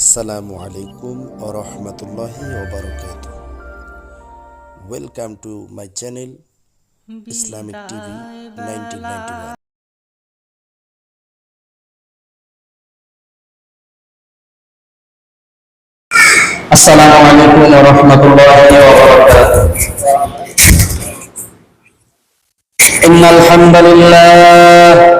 আসসালামু আলাইকুম ও রহমতুল্লাহি ওবরকাত welcome to my channel Islamic TV nineteen আসসালামু আলাইকুম ও রহমতুল্লাহি ওবরকাত ইন্নাল হামদুলিল্লাহ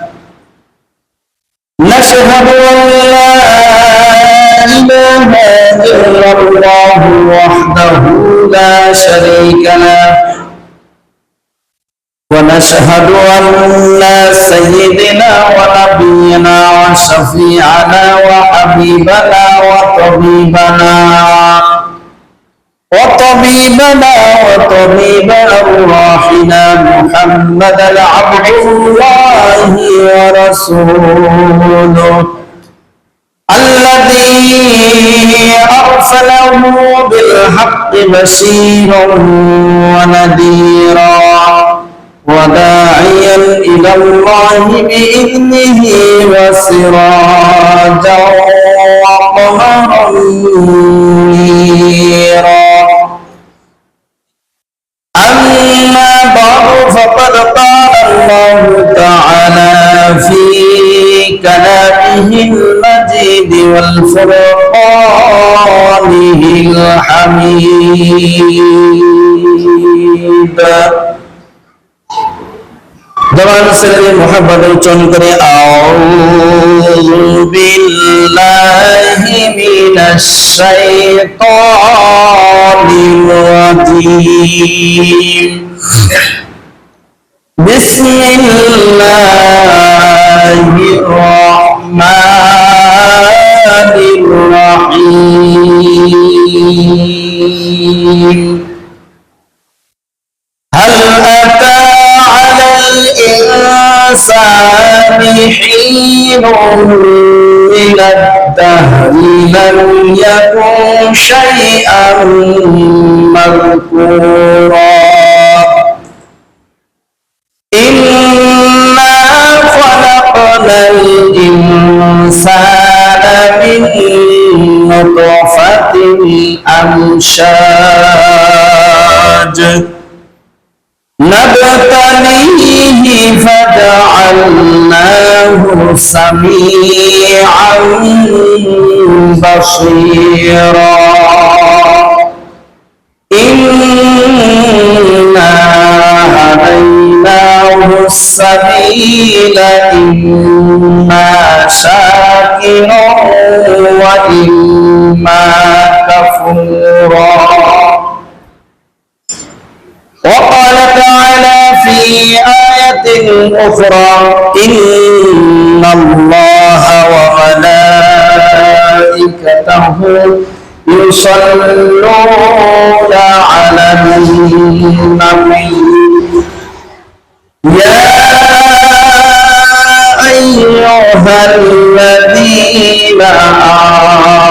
نشهد أن لا إله إلا الله وحده لا شريك له. ونشهد أن سيدنا ونبينا وشفيعنا وحبيبنا وطبيبنا. وطبيبنا وطبيب أرواحنا محمد عبد الله ورسوله الذي أرسله بالحق بشيرا ونذيرا وداعيا إلى الله بإذنه وسراجا وقمرا المجيد والفرقانه الحميد জবান ছেড়ে মোহাম্মদ উচ্চারণ করে আউযু বিল্লাহি মিনাশ শাইতানির রাজীম বিসমিল্লাহির রহমানির الرحيم. هل أتى على الإنسان حين من الدهر؟ لم يكن شيئا مذكورا. إنا خلقنا الإنسان من نطفة أمشاج نبتليه فجعلناه سميعا بصيرا إنا هديناه السبيل إما شاكرا وإما كفورا. وقال تعالى في آية أخرى إن الله وملائكته يصلون على النبي. يا أيها الذين آمنوا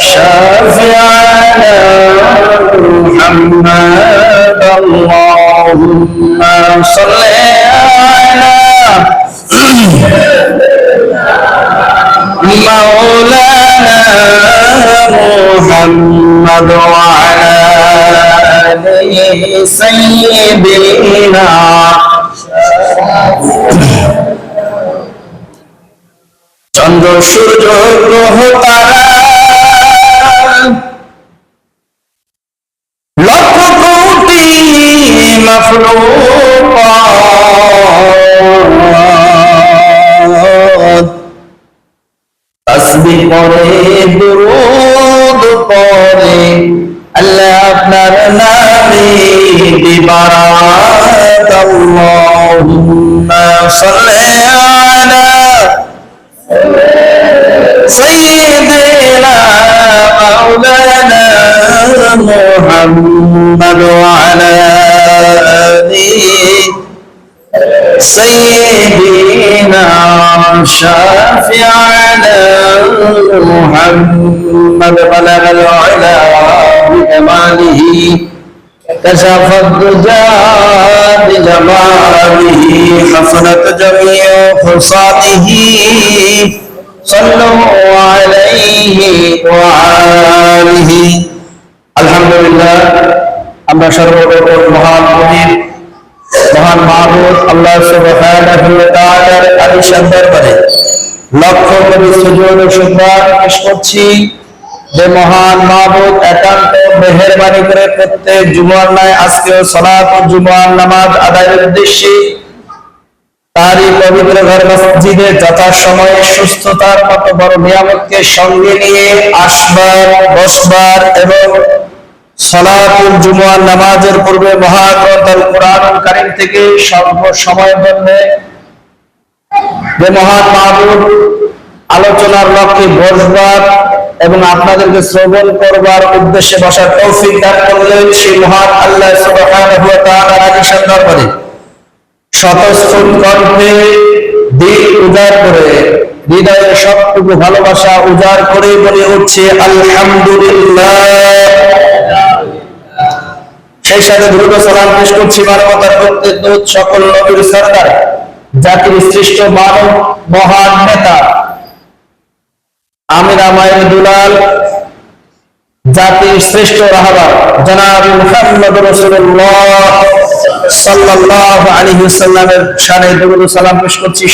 شافعنا محمد اللهم صل على مولانا محمد وعلى آله سيدنا চন্দ্র, সূর্য, গ্রহ, তারা। লক্ষ কোটি তসবি পরে দুরুদ পরে আল্লাহ আপনার নামে দিবারাত আল্লাহুম্মা সাল্লি আলা سيدنا مولانا محمد وعلى آله سيدنا شافعنا محمد بلغ العلا بكماله كشف الدجى بجماله حسنت جميع خصاله صلوا عليه وآله الحمد لله আমরা সর্বপ্রথম মহান মনির মহান মাহবুব আল্লাহ সুবহানাহু ওয়া তাআলার আলিশান দরবারে লক্ষ কোটি সুজুদ ও শুকর পেশ করছি যে মহান মাহবুব একান্ত মেহেরবানি করে প্রত্যেক জুমার নয় আজকেও সালাত ও জুমার নামাজ আদায়ের উদ্দেশ্যে তারই পবিত্র ঘর মসজিদে যথাসময়ে সুস্থতার মতো বড় নিয়ামতকে সঙ্গে নিয়ে আসবার, বসবার এবং সলাতুল জুমুয়ার নামাজের পূর্বে মহাগ্রন্থ কোরআন থেকে সর্ব সময়ের জন্য যে মহান মাহবুব আলোচনার লক্ষ্যে বসবার এবং আপনাদেরকে শ্রবণ করবার উদ্দেশ্যে বসার তৌফিক দান করলেন সেই মহান আল্লাহ সুবহানাহু ওয়া তাআলা রাজিশান দরবারে। স্বতঃস্ফূর্ত কণ্ঠে দিল উজাড় করে, হৃদয়ের সবটুকু ভালোবাসা উজাড় করে বলে উঠছে, আলহামদুলিল্লাহ। সেই সাথে দ্রুত সালাম পেশ করছি মানবতার প্রত্যেক সকল নবীর সরকার জাতির শ্রেষ্ঠ মানব, মহান নেতা। আমির দুলাল, জাতির শ্রেষ্ঠ রাহাবার জনাব সালাম পেশ করছি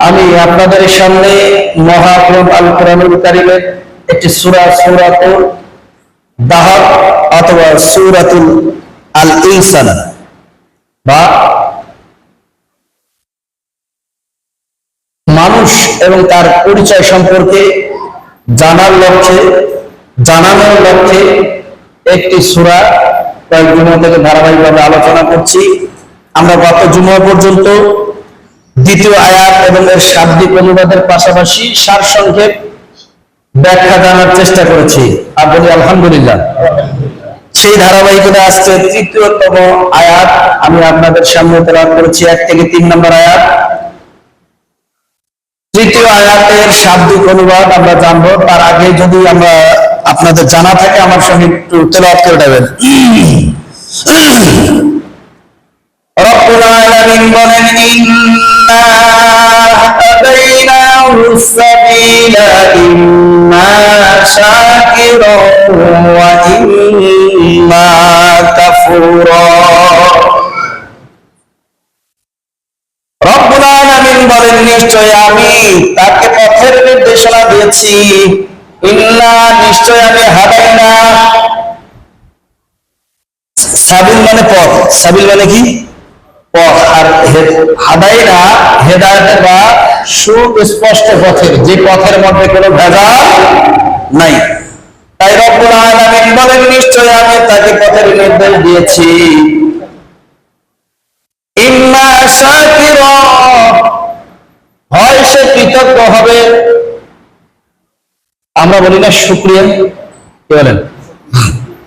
আমি আপনাদের সামনে মহাগ্রন্থ আল কোরআনুল একটি সূরা, সূরাতুল অথবা সূরাতুল আল ইনসান বা মানুষ এবং তার পরিচয় সম্পর্কে জানার লক্ষ্যে, জানানোর লক্ষ্যে একটি সূরা কয়েক জুমা থেকে ধারাবাহিকভাবে আলোচনা করছি। আমরা গত জুমা পর্যন্ত দ্বিতীয় আয়াত এবং এর শাব্দিক অনুবাদের পাশাপাশি সারসংক্ষেপ ব্যাখ্যা জানার চেষ্টা করেছি। আর বলি, আলহামদুলিল্লাহ। সেই ধারাবাহিকতা আজকে তৃতীয়তম আয়াত আমি আপনাদের সামনে তেলাওয়াত করেছি, এক থেকে তিন নম্বর আয়াত। তৃতীয় আয়াতের শাব্দিক অনুবাদ আমরা জানব। তার আগে যদি আমরা আপনাদের জানা থাকে, আমার সঙ্গে একটু তেলাওয়াত করে দেবেন। রব্বুল আলামিন ইন্না কাফুরা রব্বুল আলামিন বলেন, নিশ্চয় আমি তাকে পথের নির্দেশনা দিয়েছি। ইন্না নিশ্চয় আমি হাদাইনা সাবিল মানে পথ। সাবিল মানে কি? পথ। আর হে- হাদাইনা হেদায়েত বা সুস্পষ্ট পথের। যে পথের মধ্যে কোনো ভেজাল নাই। তাই রব্বুল আলামিন বলেন, নিশ্চয় আমি তাকে পথের নির্দেশ দিয়েছি। ইম্মা শাকিরা হয় সে কৃতজ্ঞ হবে। আমরা বলি না শুক্রিয়া। কি বলেন?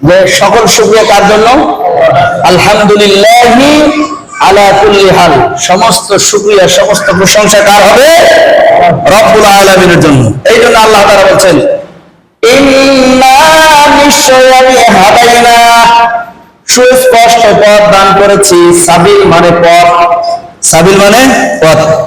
যে সকল শুক্রিয়া কার জন্য? আলহামদুলিল্লাহ আলা হাল। সমস্ত শুক্রিয়া, সমস্ত প্রশংসা কার হবে? রব্বুল জন্য। এই জন্য আল্লাহ তাআলা বলছেন সুস্পষ্ট পথ দান করেছি। সাবিল মানে পথ। সাবিল মানে পথ।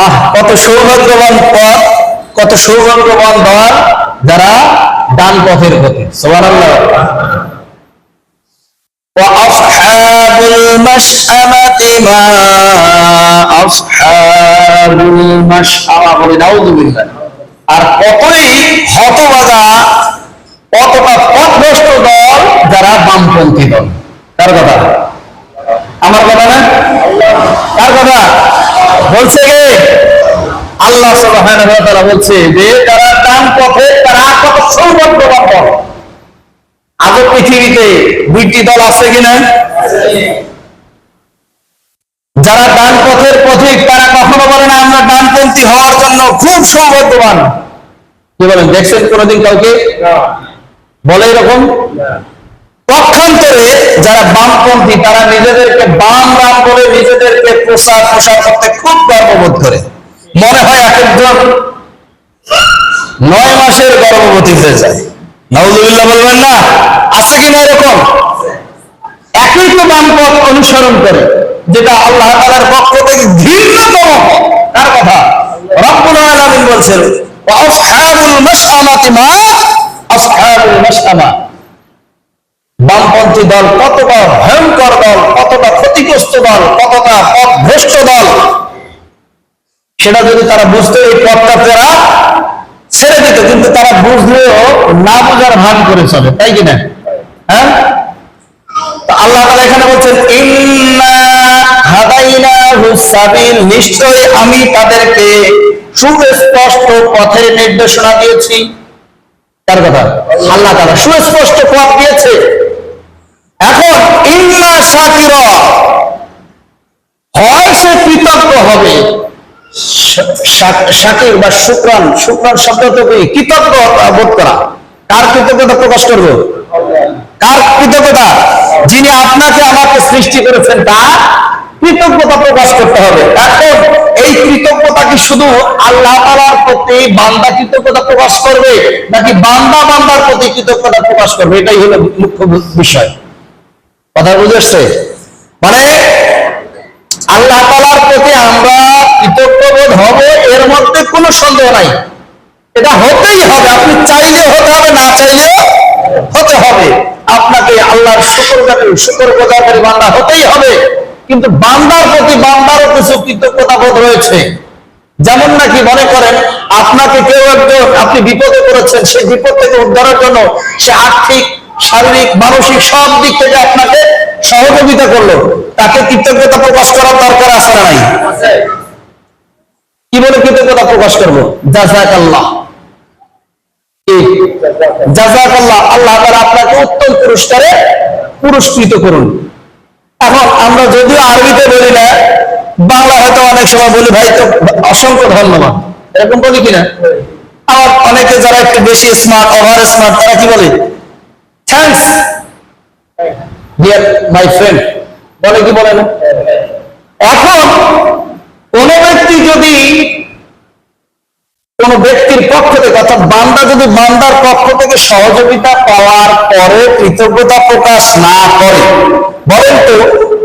আহ কত সৌভাগ্যবান পথ কত সৌভাগ্যবান দল যারা ডান পথের পথে সুবহানাল্লাহ وأصحاب المشأمة ما أصحاب المشأمة বলে নাউযু বিল্লাহ আর কতই হতবাগা কতটা পথভ্রষ্ট দল যারা বামপন্থী দল কার কথা আমার কথা না? কার কথা? বলছে কে? আল্লাহ সুবহানাহু ওয়া তাআলা বলছে যে যারা ডান পথে তারা কত সৌভাগ্যবান আজও পৃথিবীতে দুইটি দল আছে কিনা যারা ডান পথের পথিক তারা কখনো বলে না আমরা ডানপন্থী হওয়ার জন্য খুব সৌভাগ্যবান। কি বলেন দেখছেন কোনোদিন কাউকে? বলে এরকম? পক্ষান্তরে যারা বামপন্থী, তারা নিজেদেরকে বাম রাম বলে নিজেদেরকে প্রসার প্রসার করতে খুব গর্ববোধ করে। মনে হয় এক একজন নয় মাসের গর্ভবতী হয়ে যায়। নওজুবিল্লাহ বলবেন না, আছে কিনা এরকম? একই তো বাম পথ অনুসরণ করে, যেটা আল্লাহ তাআলার পক্ষ থেকে ঘৃণ্যতম। কার কথা? রব্বুল আলামিন বলছেন আসহাবুল মাশআমাতি মা, আসহাবুল মাশআমা। বামপন্থী দল কতটা ভয়ঙ্কর দল, কতটা ক্ষতিগ্রস্ত দল, কতটা পথভ্রষ্ট দল, সেটা যদি তারা বুঝতো, এই পথটা তারা ছেড়ে দিত। কিন্তু তারা বুঝলেও না বোঝার ভান করে চলে, তাই কিনা? হ্যাঁ? আল্লাহ তাআলা এখানে বলছেন নিশ্চয়ই আমি তাদেরকে সুস্পষ্ট পথের নির্দেশনা দিয়েছি। তার কথা? আল্লাহ তাআলা সুস্পষ্ট পথ দিয়েছে। এখন ইন্না শাকিরা হয় সে কৃতজ্ঞ হবে। বা শব্দ কৃতজ্ঞ বোধ করা। কার কৃতজ্ঞতা প্রকাশ করব? কার কৃতজ্ঞতা? যিনি আপনাকে আমাকে সৃষ্টি করেছেন, তার কৃতজ্ঞতা প্রকাশ করতে হবে। এখন এই কৃতজ্ঞতা কি শুধু আল্লাহ তালার প্রতি বান্দা কৃতজ্ঞতা প্রকাশ করবে, নাকি বান্দা বান্দার প্রতি কৃতজ্ঞতা প্রকাশ করবে? এটাই হলো মুখ্য বিষয়। কথা বুঝেছে মানে আল্লাহ তালার প্রতি আমরা কৃতজ্ঞ বোধ হব, এর মধ্যে কোনো সন্দেহ নাই। এটা হতেই হবে, আপনি চাইলে হতে হবে, না চাইলেও হতে হবে। আপনাকে আল্লাহর শুকর শুকর বান্দা হতেই হবে। কিন্তু বান্দার প্রতি বান্দারও কিছু কৃতজ্ঞতা বোধ রয়েছে। যেমন নাকি মনে করেন, আপনাকে কেউ একজন আপনি বিপদে পড়েছেন, সেই বিপদ থেকে উদ্ধারের জন্য সে আর্থিক শারীরিক, মানসিক সব দিক থেকে আপনাকে সহযোগিতা করল। তাকে কৃতজ্ঞতা প্রকাশ করার দরকার আছে না নাই? কি বলে কৃতজ্ঞতা প্রকাশ করব? জাজাক আল্লাহ আল্লাহ আপনাকে উত্তম পুরস্কারে পুরস্কৃত করুন। এখন আমরা যদিও আরবিতে বলি না, বাংলা হয়তো অনেক সময় বলি, ভাই, তো অসংখ্য ধন্যবাদ। এরকম বলি কিনা? আবার অনেকে যারা একটু বেশি স্মার্ট ওভার স্মার্ট তারা কি বলে? থ্যাংকস মাই ফ্রেন্ড বলে কি বলে না? এখন কোন ব্যক্তি যদি কোন ব্যক্তির পক্ষ থেকে, অর্থাৎ বান্দা যদি বান্দার পক্ষ থেকে সহযোগিতা পাওয়ার পরে কৃতজ্ঞতা প্রকাশ না করে, বলেন তো,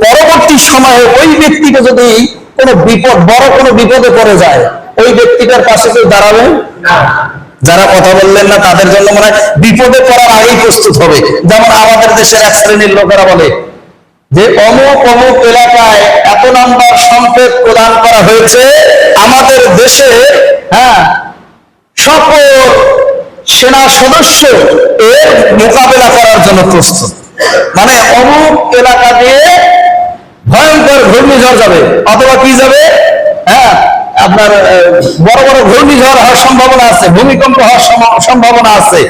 পরবর্তী সময়ে ওই ব্যক্তিকে যদি কোনো বিপদ, বড় কোনো বিপদে পড়ে যায়, ওই ব্যক্তিটার পাশে কেউ দাঁড়াবে? যারা কথা বললেন না, তাদের জন্য মনে হয় বিপদে পড়ার আগেই প্রস্তুত হবে। যেমন আমাদের দেশের এক শ্রেণির লোকেরা বলে যে, অমুক অমুক এলাকায় এত নাম্বার সংকেত প্রদান করা হয়েছে, আমাদের দেশে হ্যাঁ সকল সেনা সদস্য এর মোকাবেলা করার জন্য প্রস্তুত। মানে অমুক এলাকা দিয়ে ভয়ঙ্কর ঘূর্ণিঝড় যাবে, অথবা কি যাবে? হ্যাঁ আপনার বড় বড় ঘূর্ণিঝড় হওয়ার সম্ভাবনা আছে, ভূমিকম্প হওয়ার সম্ভাবনা আছে।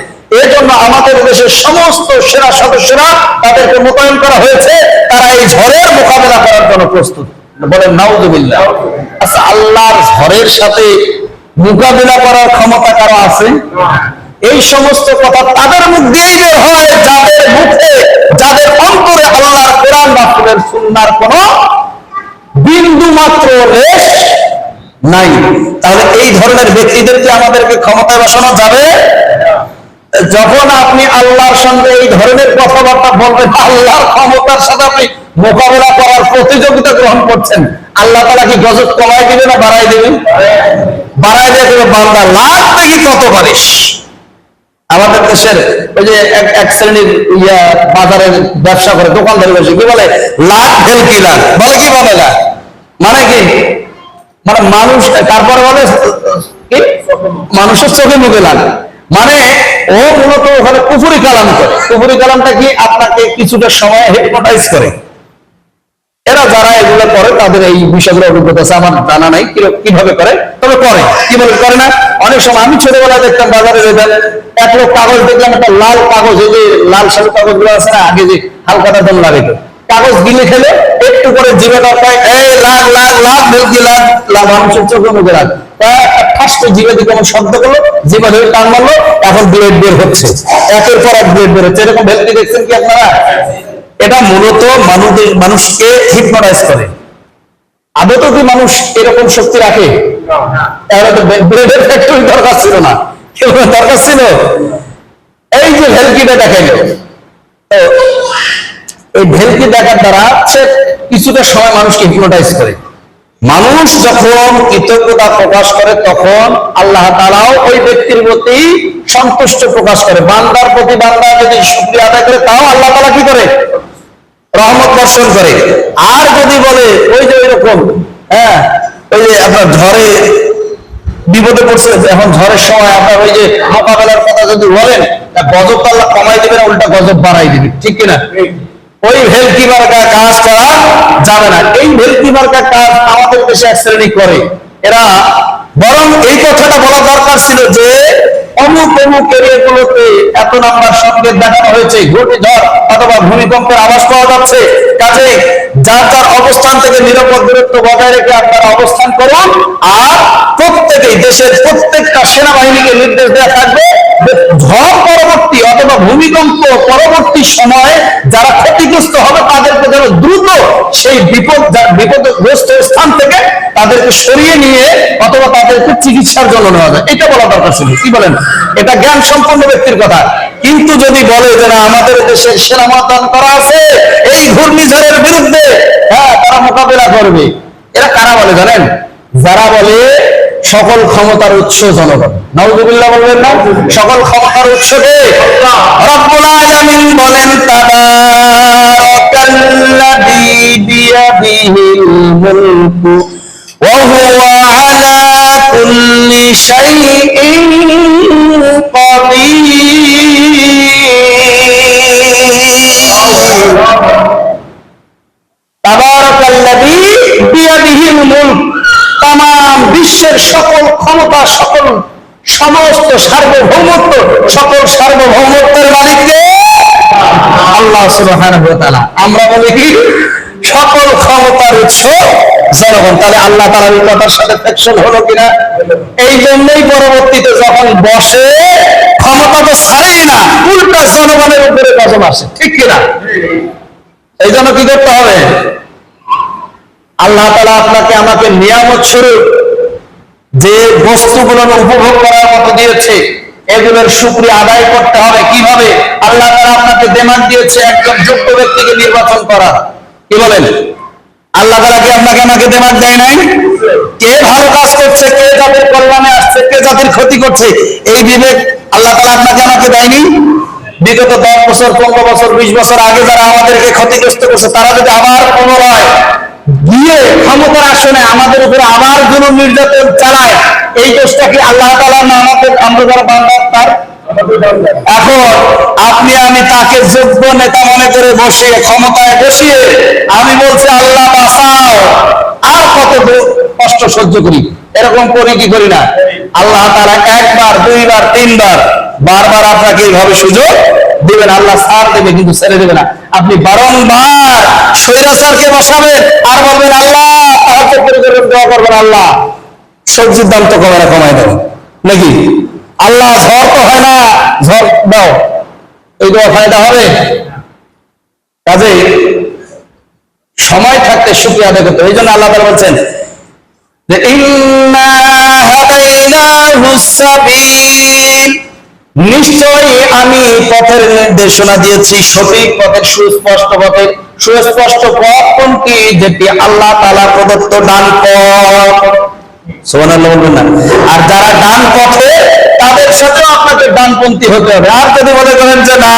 এর জন্য আমাদের দেশের সমস্ত সেনা সদস্যরা তাদেরকে মোতায়েন করা হয়েছে। তারা এই ঝড়ের মোকাবেলা করার জন্য প্রস্তুত। বলেন, নাউজুবিল্লাহ। আচ্ছা আল্লাহর ঝড়ের সাথে মোকাবিলা করার ক্ষমতা কারও আছে? এই সমস্ত কথা তাদের মুখ দিয়েই বের হয়, যাদের মুখে, যাদের অন্তরে আল্লাহর কোরআন রাসূলের সুন্নাহর কোন বিন্দু মাত্র রেশ নাই। তাহলে এই ধরনের ব্যক্তিদেরকে আমাদেরকে ক্ষমতায় বসানো যাবে, যখন আপনি আল্লাহর সঙ্গে এই ধরনের কথাবার্তা বলবেন, আল্লাহর ক্ষমতার সাথে আপনি মোকাবেলা করার প্রতিযোগিতা গ্রহণ করছেন, আল্লাহ তালা কি গজব কমাই দিবে না বাড়াই দেবে? বাড়াই দিয়ে দেবে বান্দা লাখ থেকে কত পারিস। আমাদের দেশের ওই যে এক এক শ্রেণির ইয়া বাজারের ব্যবসা করে, দোকানদারি বসে, কি বলে? লাখ ফেল কি লাখ বলে কি বলে না মানে কি? মানে মানুষ, তারপরে বলে, কি? মানুষের চোখে মুখে লাগ। মানে ও মূলত ওখানে কুফুরি কালাম করে। কুফুরি কালামটা কি? আপনাকে কিছুটা সময় হেপনোটাইজ করে। এরা যারা এগুলো করে, তাদের এই বিষয়গুলো অভিজ্ঞতা আছে, আমার জানা নাই কীভাবে করে। তবে করে। কীভাবে করে না? অনেক সময় আমি ছোটবেলায় দেখতাম বাজারে যেতাম এক লোক কাগজ দেখলাম, একটা লাল কাগজ, এই যে লাল সাদা কাগজগুলো আছে না, আগে যে হালকাটা দম লাগে তো। কাগজ গিলে খেলে একটু করে জিভে পায় এই লাগ লাগ লাগ ভেলকি লাগ লাগ মানুষের চোখে মুখে লাগ। ফার্স্ট জিভে দিকে আমার শব্দ করল জিভে ধরে টান মারলো, এখন ব্লেড বের হচ্ছে। একের পর এক ব্লেড বের হচ্ছে এরকম ভেলকি দেখছেন কি আপনারা? এটা মূলত মানুষদের মানুষকে হিপনোটাইজ করে। আদত কি মানুষ এরকম শক্তি রাখে? ব্রেডের ফ্যাক্টরি দরকার ছিল না। কেউ দরকার ছিল। এই যে ভেলকিটা দেখাইল এই ভেলকি দেখার দ্বারা সে কিছুটা সময় মানুষকে হিপনোটাইজ করে। মানুষ যখন কৃতজ্ঞতা প্রকাশ করে, তখন আল্লাহ তালাও ওই ব্যক্তির প্রতি সন্তুষ্ট প্রকাশ করে। বান্দার প্রতি বান্দা যদি শুক্রিয়া আদায় করে, তাও আল্লাহ তালা কি করে? রহমত বর্ষণ করে। আর যদি বলে, ওই যে এরকম হ্যাঁ ওই যে আপনার ঝড়ে বিপদে পড়ছে, এখন ঝড়ের সময় আপনার ওই যে মোকাবেলার কথা যদি বলেন গজব আল্লাহ কমাই দিবে না উল্টা গজব বাড়াই দিবে। ঠিক কিনা? ওই ভেলকি মার্কা কাজ করা যাবে না। এই ভেলকি মার্কা কাজ আমাদের দেশে এক শ্রেণি করে। এরা বরং এই কথাটা বলা দরকার ছিল যে, অমুক অমুক এরিয়াগুলোতে এত নাম্বার সংকেত দেখানো হয়েছে, ঘূর্ণিঝড় অথবা ভূমিকম্পের আভাস পাওয়া যাচ্ছে। কাজে যার যার অবস্থান থেকে নিরাপদ দূরত্ব বজায় রেখে আপনারা অবস্থান করুন। আর প্রত্যেকেই, দেশের প্রত্যেকটা সেনাবাহিনীকে নির্দেশ দেওয়া থাকবে ঝড় পরবর্তী অথবা ভূমিকম্প পরবর্তী সময়ে যারা ক্ষতিগ্রস্ত হবে, তাদেরকে যেন দ্রুত সেই বিপদ বিপদগ্রস্ত স্থান থেকে তাদেরকে সরিয়ে নিয়ে অথবা তাদেরকে চিকিৎসার জন্য নেওয়া যায়। এটা বলা দরকার ছিল। কি বলেন? এটা জ্ঞান সম্পন্ন ব্যক্তির কথা। কিন্তু যদি বলে যে না, আমাদের দেশে সেনা মোতায়েন করা আছে, এই ঘূর্ণিঝড়ের বিরুদ্ধে হ্যাঁ তারা মোকাবিলা করবে। এরা কারা বলে জানেন? যারা বলে সকল ক্ষমতার উৎস জনগণ। নওজুবিল্লাহ বলবেন না? সকল ক্ষমতার উৎস কে? রব্বুল আলামিন বলেন, তাবারাকাল্লাযী বিয়াদিহিল মুলকু ওয়া হুয়া আলা কুল্লি শাইইন তাম বিশ্বের সকল ক্ষমতা, সকল সমস্ত সার্বভৌমত্ব, সকল সার্বভৌমত্বের মালিককে আল্লাহ আমরা বলি কি? সকল ক্ষমতার উৎস জনগণ। তাহলে আল্লাহ তাআলার এই কথার সাথে ফ্যাকশন হলো কিনা? এই জন্যই পরবর্তীতে যখন বসে, ক্ষমতা তো ছাড়েই না, উল্টা জনগণের উপরে কসম আসে। ঠিক কিনা? এই জন্য কি করতে হবে? আল্লাহ তালা আপনাকে আমাকে নিয়ামত স্বরূপ যে বস্তুগুলো উপভোগ করার মতো দিয়েছে, এগুলোর সুক্রিয়া আদায় করতে হবে। কীভাবে? আল্লাহ তালা আপনাকে দেমান দিয়েছে একজন যোগ্য ব্যক্তিকে নির্বাচন করা কি বলেন? আল্লাহ তালা কি আপনাকে আমাকে দেমান দেয় নাই? কে ভালো কাজ করছে, কে জাতির কল্যাণে আসছে, কে জাতির ক্ষতি করছে, এই বিবেক আল্লাহ তালা আপনাকে আমাকে দেয়নি? বিগত দশ বছর, পনেরো বছর, বিশ বছর আগে যারা আমাদেরকে ক্ষতিগ্রস্ত করছে, তারা যদি আবার পুনরায় গিয়ে ক্ষমতার আসনে আমাদের উপরে আবার কোন নির্যাতন চালায়। এই দোষটা কি আল্লাহ তালা না আমাদের এখন আপনি আমি তাকে যোগ্য নেতা মনে করে ক্ষমতায় বসিয়ে আমি বলছি, আল্লাহ বাঁচাও। আর কত কষ্ট সহ্য করি। এরকম করি কি করি না? আল্লাহ তারা একবার, দুইবার, তিনবার, বারবার আপনাকে এইভাবে সুযোগ দিবেন, আল্লাহ সার দেবে, কিন্তু ছেড়ে দেবে না। আপনি বারংবার স্বৈরাচারকে বসাবেন আর বলবেন, আল্লাহ করে করবেন, আল্লাহ। সবজির দাম তো কমায় কমায় দেবে নাকি? আল্লাহ, ঝড় তো হয় না, ঝড় দাও। এই দোয়া ফায়দা হবে? কাজে সময় থাকতে শুক্রিয়া আদায় করতে। এই জন্য আল্লাহ তাআলা বলছেন যে, ইন্না হাদাইনাহু সাবিল। নিশ্চয় আমি পথের নির্দেশনা দিয়েছি, সঠিক পথের, সুস্পষ্ট পথে সুস্পষ্ট পথ কোনটি? যেটি আল্লাহ তালা প্রদত্ত ডান পথ। আর যারা ডান পথে, তাদের সাথে আপনাকে ডানপন্থী হতে হবে। আর যদি মনে করেন যে না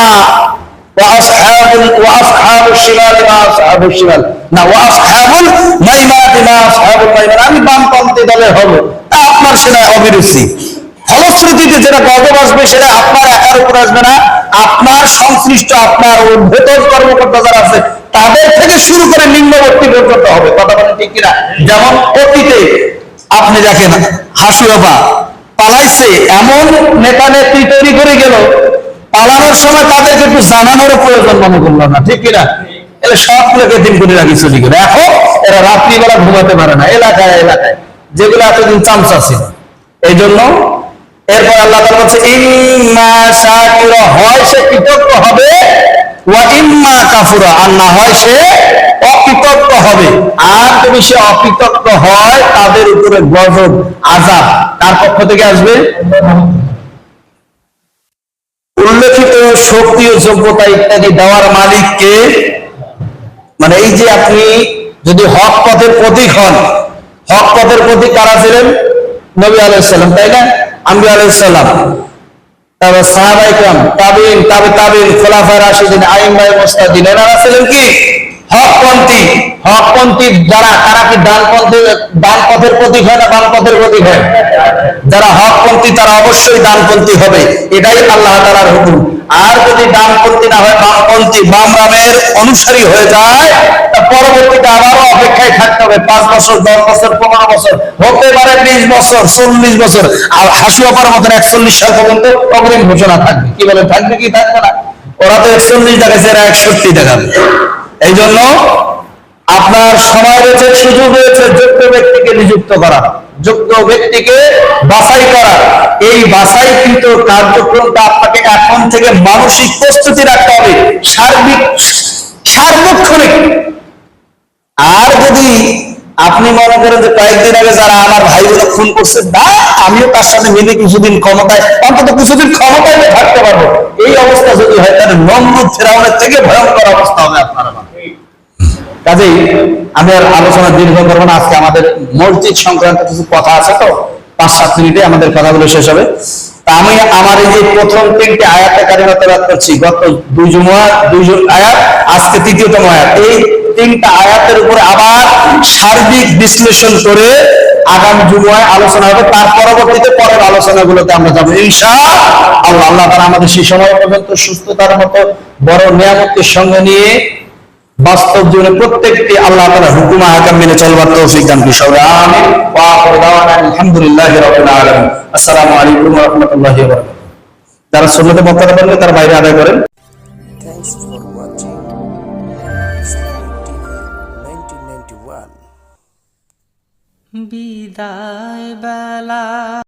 দলে আপনার সেটা অবিরুচি ফলশ্রুতিতে যেটা গজব আসবে, সেটা আপনার একার উপর আসবে না। আপনার সংশ্লিষ্ট, আপনার ভেতর কর্মকর্তা যারা আছে, তাদের থেকে শুরু করে নিম্নবর্তী পর্যন্ত হবে। কথা বলেন ঠিক কিনা? যেমন অতীতে আপনি দেখেন হাসুয়াবা পালাইছে, এমন নেতা নেত্রী তৈরি করে গেল। পালানোর সময় তাদেরকে একটু জানানোর প্রয়োজন মনে করল না, ঠিক কিনা? এরা সবগুলোকে দিন করে রাখি চলে গেল এখন এরা রাত্রিবেলা ঘুমাতে পারে না, এলাকায় এলাকায়। যেগুলো এতদিন চামচা ছিল। এই জন্য এরপর আল্লাহ তাআলা বলছে, ইম্মা শাকিরা হয় সে কৃতজ্ঞ হবে ওয়া ইম্মা কাফুরা আর না হয় সে অকৃতজ্ঞ হবে আর যদি সে অকৃতজ্ঞ হয়, তাদের উপরে গজব পক্ষ থেকে আসবে? উল্লেখিত শক্তি ও যোগ্যতা ইত্যাদি দেওয়ার মালিককে মানে এই যে আপনি যদি হক পথের প্রতীক হন, হক পথের প্রতীক কারা ছিলেন? নবী আলাইসাল্লাম তাই না? আম্বি আলাইসাল্লাম তারপর সাহাবাইকাম তাবিন, তাবে, তাবিন খোলাফায় রাশিদিন আইমাই মুস্তাদিন এনারা ছিলেন কি? হকপন্থী। যারা, তারা কি ডানপন্থী ডান পথের প্রতীক হয় না বাম পথের প্রতীক হয়? যারা হকপন্থী, তারা অবশ্যই ডানপন্থী হবে। এটাই আল্লাহ তাআলার হুকুম। আর যদি ডানপন্থী না হয় বামপন্থী বাম রামের অনুসারী হয়ে যায় পরবর্তীতে আবারও অপেক্ষায় থাকতে হবে। পাঁচ বছর, দশ বছর, পনেরো বছর, হতে পারে বিশ বছর, চল্লিশ বছর, আর হাসুয়া পার মতন একচল্লিশ সাল পর্যন্ত অগ্রিম ঘোষণা থাকবে। কি বলে, থাকবে কি থাকবে না? ওরা তো একচল্লিশ দেখাচ্ছে, এরা একষট্টি দেখাবে। এই জন্য আপনার সময় রয়েছে, সুযোগ রয়েছে যোগ্য ব্যক্তিকে নিযুক্ত করা। যোগ্য ব্যক্তিকে বাছাই করা। এই কার্যক্রমটা আপনাকে এখন থেকে মানসিক প্রস্তুতি রাখতে হবে। সার্বিক, সার্বক্ষণিক আর যদি আপনি মনে করেন যে কয়েকদিন আগে যারা আমার ভাইগুলো খুন করছে না আমিও তার সাথে মিলে কিছুদিন ক্ষমতায়, অন্তত কিছুদিন ক্ষমতায় থাকতে পারব। এই অবস্থা যদি হয়, তাহলে নমরুদ ফেরাউনের থেকে ভয়ঙ্কর অবস্থা হবে আপনার কাজেই আমি আর আলোচনা দীর্ঘ করব না। আজকে আমাদের মসজিদ সংক্রান্ত কিছু কথা আছে তো, পাঁচ, সাত মিনিটে আমাদের কথাগুলো শেষ হবে। তা আমি আমার এই যে প্রথম তিনটে আয়াতে কারিমাতে করছি, গত দুই জুমা দুই আয়াত, আজকে তৃতীয়তম আয়াত। এই তিনটা আয়াতের উপরে আবার সার্বিক বিশ্লেষণ করে আগামী জুমায় আলোচনা হবে। তার পরবর্তীতে পরের আলোচনাগুলোতে আমরা যাব ইনশা আল্লাহ। আল্লাহ তারা আমাদের সেই সময় পর্যন্ত সুস্থতার মতো বড় নিয়ামতের সঙ্গে নিয়ে বাস্তব জীবনে প্রত্যেকটি আল্লাহ তাআলা হুকুম আহকাম মেনে চলবার তৌফিক দান আমিন। দাওয়ানা আলহামদুলিল্লাহি আলামিন। আসসালামু আলাইকুম রাহমাতুল্লাহি যারা সুন্নতে বক্তা পারবে তারা বাইরে আদায় করেন। Thanks for বিদায় বেলা।